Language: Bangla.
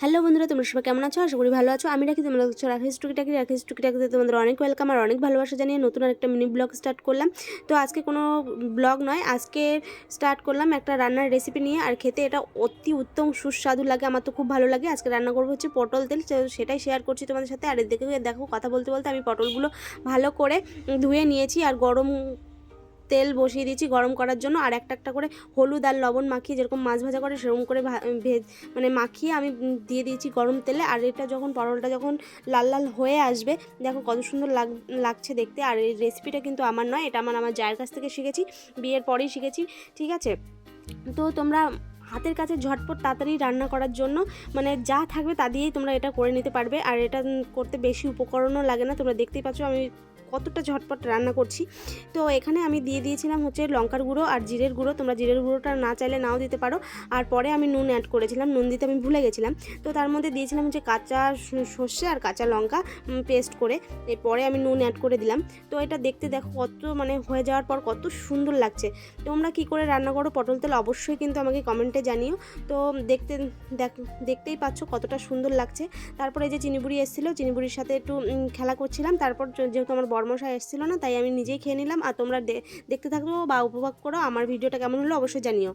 হ্যালো বন্ধুরা, তোমরা সবাই কেমন আছো? আশা করি ভালো আছো। আমি রাখি তোমরা হচ্ছে রাখিস টুকিটাকি রাখিস টুকিটাকিতে তোমাদের অনেক ওয়েলকাম আর অনেক ভালোবাসা জানিয়ে নতুন একটা মিনি ব্লগ স্টার্ট করলাম। তো আজকে কোনো ব্লগ নয়, আজকে স্টার্ট করলাম একটা রান্নার রেসিপি নিয়ে। আর খেতে এটা অতি উত্তম সুস্বাদু লাগে, আমার তো খুব ভালো লাগে। আজকে রান্না করব হচ্ছে পটল তেল সেটাই শেয়ার করছি তোমাদের সাথে। আর দেখে, দেখো, কথা বলতে বলতে আমি পটলগুলো ভালো করে ধুয়ে নিয়েছি। আর গরম তেল বসিয়ে দিয়েছি গরম করার জন্য, আর একটা একটা করে হলুদ আর লবণ মাখিয়ে যেরকম মাছ ভাজা করে সেরকম করে ভেজ মানে মাখিয়ে আমি দিয়ে দিয়েছি গরম তেলে। আর এটা যখন পটলটা যখন লাল লাল হয়ে আসবে, দেখো কত সুন্দর লাগ লাগছে দেখতে। আর এই রেসিপিটা কিন্তু আমার নয়, এটা আমার আমার জায়ের কাছ থেকে শিখেছি, বিয়ের পরেই শিখেছি, ঠিক আছে? তো তোমরা হাতের কাছে ঝটপট তাড়াতাড়ি রান্না করার জন্য মানে যা থাকবে তা দিয়েই তোমরা এটা করে নিতে পারবে। আর এটা করতে বেশি উপকরণও লাগে না, তোমরা দেখতেই পাচ্ছ, আমি কতটা ঝটপট রান্না করছি। তো এখানে আমি দিয়ে দিয়েছিলাম হচ্ছে লঙ্কার গুঁড়ো আর জিরের গুঁড়ো। তোমরা জিরের গুঁড়োটা না চাইলে নাও দিতে পারো। আর পরে আমি নুন অ্যাড করেছিলাম। নুন দিতে আমি ভুলে গেছিলাম। তো তার মধ্যে দিয়েছিলাম হচ্ছে কাঁচা সর্ষে আর কাঁচা লঙ্কা পেস্ট করে। এরপরে আমি নুন অ্যাড করে দিলাম। তো এটা দেখতে দেখো কত মানে হয়ে যাওয়ার পর কত সুন্দর লাগছে। তোমরা কি করে রান্না করো পটল তেল অবশ্যই কিন্তু আমাকে কমেন্টে জানিও। তো দেখতে, দেখ, দেখতেই পাচ্ছ কতটা সুন্দর লাগছে। তারপরে এই যে চিনিবুড়ি এসেছিল, চিনিবুড়ির সাথে একটু খেলা করছিলাম। তারপর যেহেতু আমার বর্মশাই এসেছিল না, তাই আমি নিজেই খেয়ে নিলাম। আর তোমরা দেখতে থাকো বা উপভোগ করো। আমার ভিডিওটা কেমন হলো অবশ্যই জানিও।